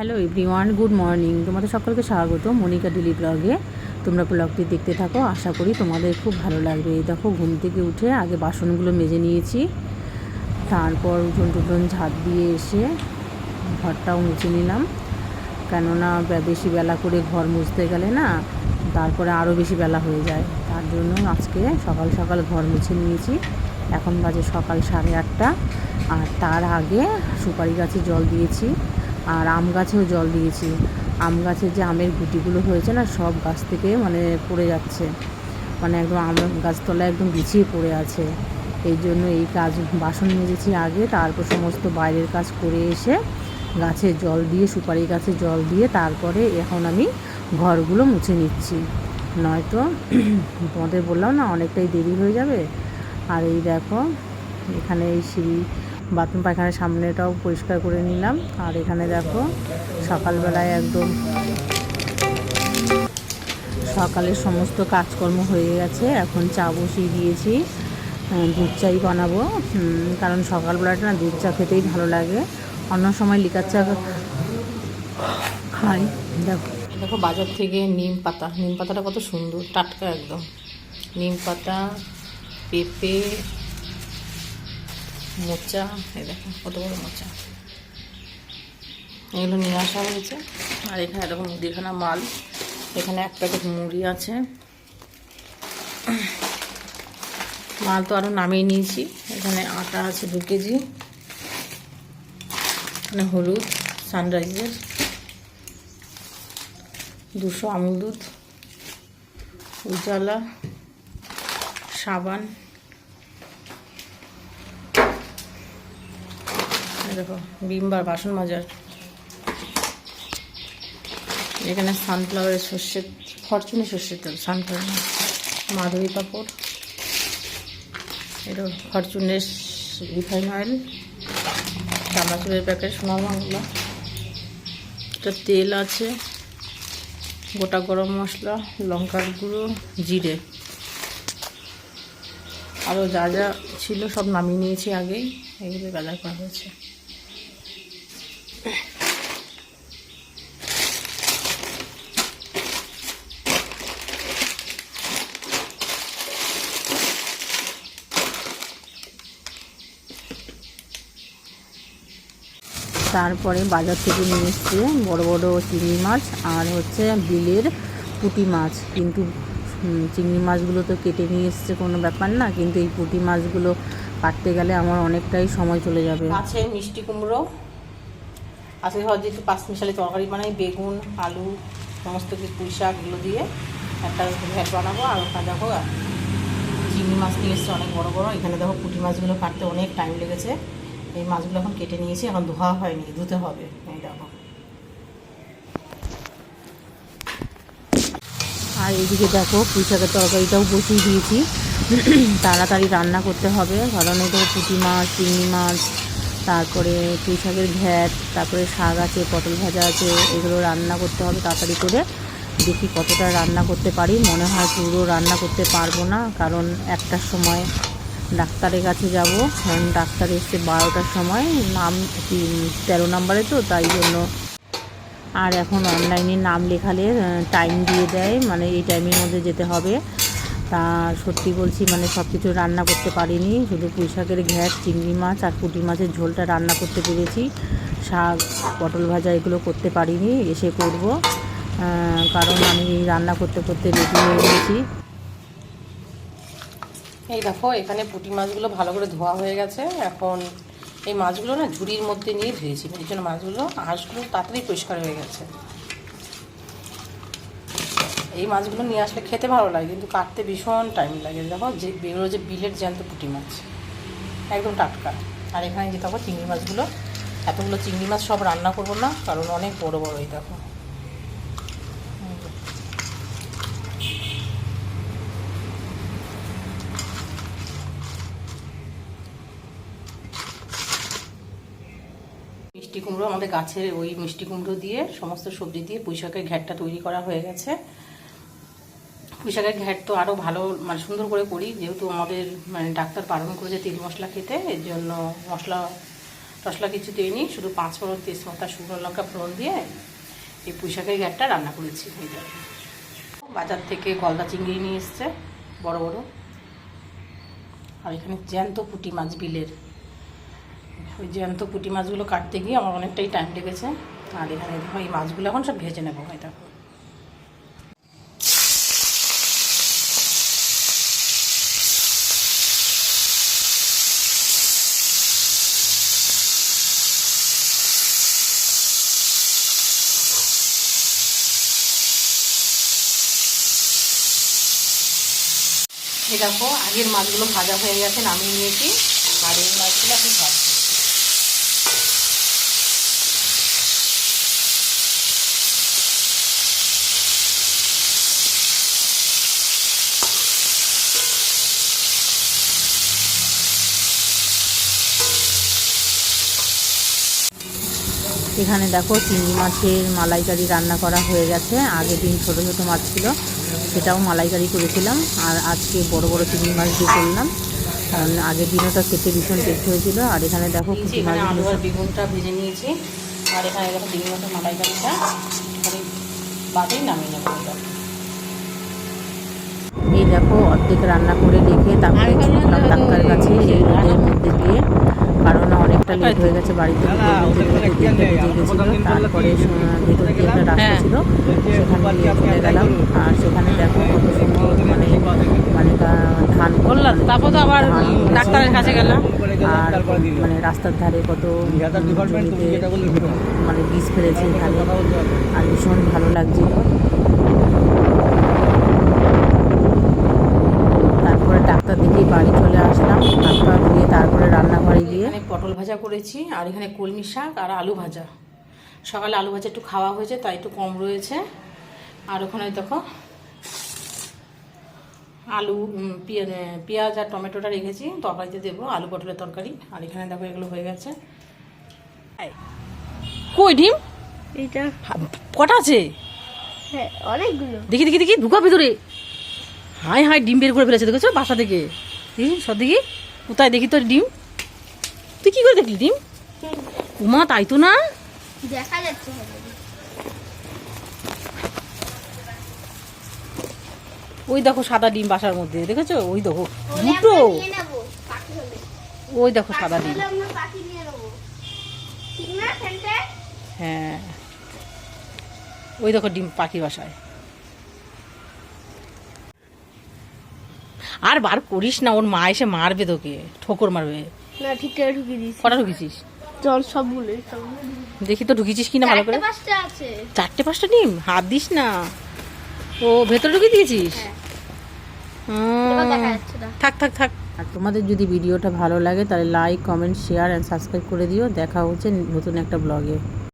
Hello everyone good morning তোমাদের সকলকে স্বাগত মনিকা ডেলি ব্লগে। তোমরা ব্লগটি দেখতে থাকো, আশা করি তোমাদের খুব ভালো লাগবে। দেখো, ঘুম থেকে উঠে আগে বাসনগুলো মেজে নিয়েছি। তারপর উঠোন টুটন ঝাঁট দিয়ে এসে ঘরটাও মুছে নিলাম। কেননা বেশি বেলা করে ঘর মুছতে গেলে না তারপরে আরও বেশি বেলা হয়ে যায়। তার জন্য আজকে সকাল সকাল ঘর মুছে নিয়েছি। এখন বাজে সকাল সাড়ে আটটা। আর তার আগে সুপারি গাছে জল দিয়েছি। আর আম গাছেও জল দিয়েছি। আম গাছের যে আমের গুটিগুলো হয়েছে না, সব গাছ থেকে মানে পড়ে যাচ্ছে। মানে একদম আম গাছতলায় একদম বিছিয়ে পড়ে আছে। এই জন্য এই কাজ, বাসন মেজেছি আগে, তারপর সমস্ত বাইরের কাজ করে এসে গাছে জল দিয়ে, সুপারি গাছে জল দিয়ে তারপরে এখন আমি ঘরগুলো মুছে নিচ্ছি। নয়তো তোমাদের বললাম না, অনেকটাই দেরি হয়ে যাবে। আর এই দেখো, এখানে এই সিঁড়ি বাথরুম পায়খানার সামনেটাও পরিষ্কার করে নিলাম। আর এখানে দেখো, সকালবেলায় একদম সকালের সমস্ত কাজকর্ম হয়ে গেছে। এখন চা বসিয়ে দিয়েছি দুধ চাই বানাবো। কারণ সকালবেলাটা না দুধ চা খেতেই ভালো লাগে। অন্য সময় লিকার চা খাই। দেখো। দেখো, বাজার থেকে নিম পাতা। নিম পাতাটা কত সুন্দর, টাটকা একদম। নিম পাতা, পেঁপে মোচা, এই দেখো কত বড় মোচা। এগুলো নিয়ে আসা হয়েছে। আর এখানে দেখো মুদিখানা মাল। এখানে এক প্যাকেট মুড়ি আছে। মাল তো আরও নামিয়ে নিয়েছি। এখানে আটা আছে দু কেজি। এখানে হলুদ, সানরাইজের। দুশো আমুল দুধ, উজালা, সাবান। দেখো বিমবার বাসন মাজার। এখানে সানফ্লাওয়ারের সর্ষের ফরচুনে সর্ষের তেল সানফ্লাওয়ার না, মাধবী পাপড়। এটা ফরচুনের রিফাইন অয়েল চানাচুরের প্যাকেট সোনা বাংলা। এটা তেল আছে। গোটা গরম মশলা লঙ্কার গুঁড়ো জিরে। আরও যা যা ছিল সব নামিয়ে নিয়েছি আগেই। এগুলো বাজার করা হয়েছে। তারপরে বাজার থেকে নিয়ে এসছে বড় বড় চিংড়ি মাছ আর হচ্ছে বিলের পুঁটি মাছ। কিন্তু চিংড়ি মাছগুলো তো কেটে নিয়ে এসছে কোনো ব্যাপার না, কিন্তু এই পুঁটি মাছগুলো কাটতে গেলে আমার অনেকটাই সময় চলে যাবে। আছে মিষ্টি কুমড়ো আজকে হয়তো একটু পাঁচ মিশালি তরকারি বানাই, বেগুন, আলু, সমস্ত কিছু পুঁই শাকগুলো দিয়ে একটা ভ্যাট বানাবো আর ওখানে দেখো, চিংড়ি মাছ নিয়ে এসছে অনেক বড় বড়। এখানে দেখো পুঁটি মাছগুলো কাটতে অনেক টাইম লেগেছে। এই মাছগুলো এখন কেটে নিয়েছি, এখন ধোয়া হয়নি, ধুতে হবে, এই দেখো। আর এইদিকে দেখো, পুঁই শাকের তরকারিটাও বসিয়ে দিয়েছি। তাড়াতাড়ি রান্না করতে হবে কারণ দেখো পুঁটি মাছ, চিংড়ি মাছ, তারপরে পুঁই শাকের ঘ্যাট, তারপরে শাক আছে, পটল ভাজা আছে, এগুলো রান্না করতে হবে তাড়াতাড়ি করে। দেখি কতটা রান্না করতে পারি, মনে হয় পুরো রান্না করতে পারব না, কারণ একটার সময় ডাক্তারের কাছে যাব। কারণ ডাক্তার এসছে বারোটার সময়। নাম কি, তেরো নম্বরে তো, তাই জন্য। আর এখন অনলাইনে নাম লেখালে টাইম দিয়ে দেয়। মানে এই টাইমের মধ্যে যেতে হবে। তা সত্যি বলছি মানে সব কিছু রান্না করতে পারিনি। শুধু পুঁই শাকের ঘ্যাট, চিংড়ি মাছ আর পুঁটি মাছের ঝোলটা রান্না করতে পেরেছি। শাক, পটল ভাজা এগুলো করতে পারিনি, এসে করব। কারণ আমি রান্না করতে করতে রেডি হয়ে গেছি। এই দেখো, এখানে পুঁটি মাছগুলো ভালো করে ধোয়া হয়ে গেছে। এখন এই মাছগুলো না ঝুড়ির মধ্যে নিয়ে ধুয়েছি এই জন্য মাছগুলো আঁশগুলো তাড়াতাড়ি পরিষ্কার হয়ে গেছে। এই মাছগুলো নিয়ে আসলে খেতে ভালো লাগে, কিন্তু কাটতে ভীষণ টাইম লাগে। দেখো, যে বেরো যে বিলের জ্যান্ত পুঁটি মাছ। একদম টাটকা। আর এখানে যে দেখো, চিংড়ি মাছগুলো, এতগুলো চিংড়ি মাছ সব রান্না করব না, কারণ অনেক বড় বড় এই দেখো। মিষ্টি কুমড়ো আমাদের গাছের ওই মিষ্টি কুমড়ো দিয়ে, সমস্ত সবজি দিয়ে পুঁইশাকের ঘ্যাটটা তৈরি করা হয়ে গেছে। পুঁইশাকের ঘ্যাট তো আরও ভালো মানে সুন্দর করে করি, যেহেতু আমাদের মানে ডাক্তার বারণ করেছে তেল মশলা খেতে, এর জন্য মশলা মশলা কিছু দিইনি, শুধু পাঁচ ফোড়ন তেজপাতা, শুকনো লঙ্কা ফোড়ন দিয়ে এই পুঁইশাকের ঘ্যাটটা রান্না করেছি। বাজার থেকে গলদা চিংড়ি নিয়ে এসছে, বড় বড়। আর এখানে জ্যান্ত পুঁটি মাছ বিলের ওই জ্যান্ত পুঁটি মাছগুলো কাটতে গিয়ে আমার অনেকটাই টাইম লেগেছে। আর এখানে এই মাছগুলো এখন সব ভেজে নেব দেখো। এই দেখো, আগের মাছগুলো ভাজা হয়ে গেছে, নামিয়ে নিয়েছি। আর এই মাছগুলো এখন ভাজছি এখানে দেখো চিংড়ি মাছের মালাইকারি রান্না করা হয়ে গেছে। আগের দিন ছোটো ছোটো মাছ ছিল সেটাও মালাইকারি করেছিলাম। আর আজকে বড় বড় চিংড়ি মাছ দিয়ে করলাম। কারণ আগের দিন ওটা খেতে ভীষণ টেস্ট হয়েছিল। আর এখানে দেখো আলু আর বেগুনটা ভেজে নিয়েছি। আর এখানে দেখো চিংড়ি মাছের মালাইকারিটা। বাদেই নামিয়ে নেব এই দেখো অর্ধেক রান্না করে রেখে তারপরে ছুটলাম ডাক্তার কাছে এই রোদের মধ্যে দিয়ে অনেকটা লেট হয়ে গেছে বাড়িতে তারপরে ভেতর দিয়ে একটা রাস্তা ছিল। সেখানে নিয়ে চলে গেলাম। আর সেখানে দেখো কত সুন্দর মানে মানে ধান মানে তারপর তো আবার ধান ডাক্তারের কাছে গেলাম। আর মানে রাস্তার ধারে কত মানে বীজ ফেলেছে এখানে। আর ভীষণ ভালো লাগছিল তারপরে ডাক্তার দিকে বাড়ি চলে আসলাম ডাক্তার দিয়ে তারপরে রান্নাঘরে গিয়ে এখানে পটল ভাজা করেছি আর এখানে কলমি শাক আর আলু ভাজা। সকালে আলু ভাজা একটু খাওয়া হয়েছে তাই একটু কম রয়েছে। আর ওখানে দেখো আলু পেঁয়াজ আর টমেটোটা রেখেছি তরকারিতে দেবো আলু পটলের তরকারি। আর এখানে দেখো এগুলো হয়ে গেছে। কই ডিম? এইটা। কটা আছে? হ্যাঁ অনেকগুলো। দেখি দেখি দেখি ঢুকা ভিতরে। হাই হাই ডিম বের করে ফেলেছে দেখেছ? বাসা থেকে। দেখি সব দেখি। কোথায় দেখি তোর ডিম? তুই কি করে দেখলি ডিম? উমা তাই তো না? দেখা যাচ্ছে। ওই দেখো সাদা ডিম বাসার মধ্যে দেখেছ? ওই দেখো দুটো। ওই দেখো সাদা ডিম। হ্যাঁ। ওই দেখো ডিম পাখি বাসায়। আর বার করিস না ওর মা এসে মারবে তোকে ঠোকর মারবে। না ঠিক করে ঢুকিয়ে দিয়েছি। কটা ঢুকেছিস চল সবগুলো সবগুলো দেখি তো ঢুকেছিস কিনা ভালো করে। চারটে পাঁচটা আছে। চারটে পাঁচটা ডিম হাত দিস না। ও ভেতরে ঢুকিয়ে দিয়েছিস? হ্যাঁ। হুম। এবার দেখা যাচ্ছে না থাক থাক থাক। আর তোমাদের যদি ভিডিওটা ভালো লাগে তাহলে like comment share and subscribe করে দিও। দেখা হচ্ছে নতুন একটা ব্লগে